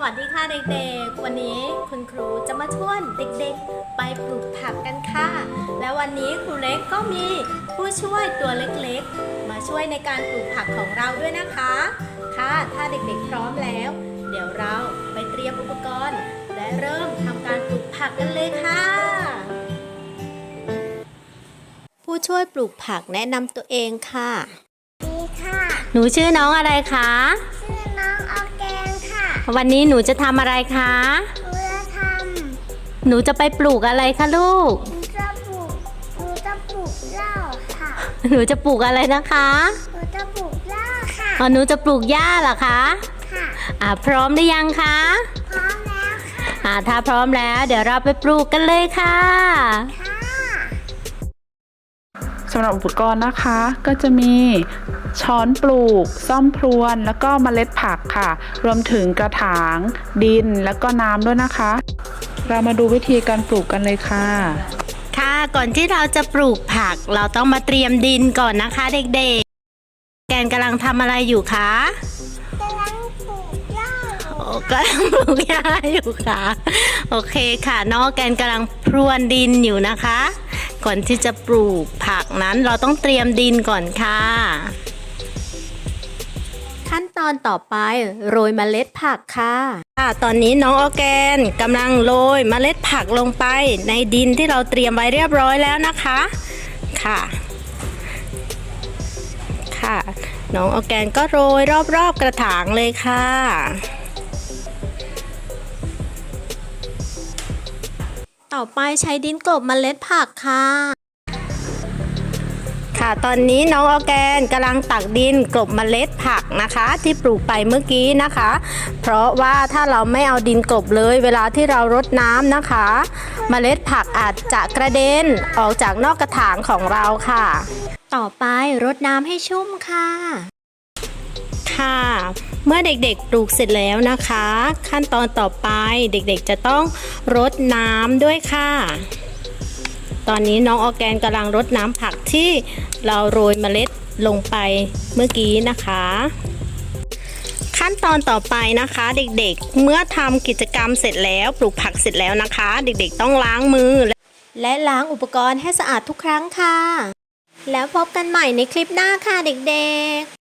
วัสดีค่ะเด็กๆ วันนี้คุณครูจะมาชวนเด็กๆ ไปปลูกผักกันค่ะ และวันนี้ครูเล็กก็มีผู้ช่วยตัวเล็กๆ มาช่วยในการปลูกผักของเราด้วยนะคะ ค่ะ ถ้าเด็กๆ พร้อมแล้ว เดี๋ยวเราไปเตรียมอุปกรณ์ และเริ่มทำการปลูกผักกันเลยค่ะ ผู้ช่วยปลูกผักแนะนำตัวเองค่ะดีค่ะ หนูชื่อน้องอะไรคะ วันนี้หนูจะทำอะไรคะ หนูจะทหนูจะไปปลูกอะไรคะลูกำหนูจะปลูกหนูจะปลูกเหล้าค่ะหนูจะปลูกอะไรนะคะหนูจะปลูกเหล้าค่ะอ๋อหนูจะปลูกหญ้าเหรอคะ ค่ะอ่าพร้อมหรือยังคะ พร้อมแล้วค่ะอ่าถ้าพร้อมแล้ว เดี๋ยวเราไปปลูกกันเลยค่ะค่ะ สำหรับอุปกรณ์นะคะ ก็จะมีช้อนปลูก ซ่อมพรวน แล้วก็เมล็ดผักค่ะ รวมถึงกระถาง ดินแล้วก็น้ำด้วยนะคะ เรามาดูวิธีการปลูกกันเลยค่ะค่ะก่อนที่เราจะปลูกผัก เราต้องมาเตรียมดินก่อนนะคะ เด็กๆ แกนกำลังทำอะไรอยู่คะกำลังปลูกหล้ากำลังปลูกหญ้าอยู่ค่ะ โอเคค่ะน้องแกนกำลังพรวนดินอยู่นะคะ ก่อนที่จะปลูกผักนั้นเราต้องเตรียมดินก่อนค่ะ ขั้นตอนต่อไปโรยเมล็ดผักค่ะค่ะตอนนี้น้องออร์แกนกำลังโรยเมล็ดผักลงไปในดินที่เราเตรียมไว้เรียบร้อยแล้วนะคะค่ะ ค่ะ น้องออร์แกนก็โรยรอบๆกระถางเลยค่ะ ต่อไปใช้ดินกลบเมล็ดผักค่ะ ค่ะตอนนี้น้องออร์แกนกำลังตักดินกลบเมล็ดผักนะคะ ที่ปลูกไปเมื่อกี้นะคะ เพราะว่าถ้าเราไม่เอาดินกลบเลย เวลาที่เรารดน้ำนะคะ เมล็ดผักอาจจะกระเด็นออกจากนอกกระถางของเราค่ะ ต่อไปรดน้ำให้ชุ่มค่ะ ค่ะ เมื่อเด็กๆปลูกเสร็จแล้วนะคะ ขั้นตอนต่อไปเด็กๆจะต้องรดน้ำด้วยค่ะ ตอนนี้น้องออแกนกำลังรดน้ำผักที่เราโรยเมล็ดลงไปเมื่อกี้นะคะ ขั้นตอนต่อไปนะคะ เด็กๆเมื่อทำกิจกรรมเสร็จแล้ว ปลูกผักเสร็จแล้วนะคะ เด็กๆต้องล้างมือ และล้างอุปกรณ์ให้สะอาดทุกครั้งค่ะ แล้วพบกันใหม่ในคลิปหน้าค่ะเด็กๆ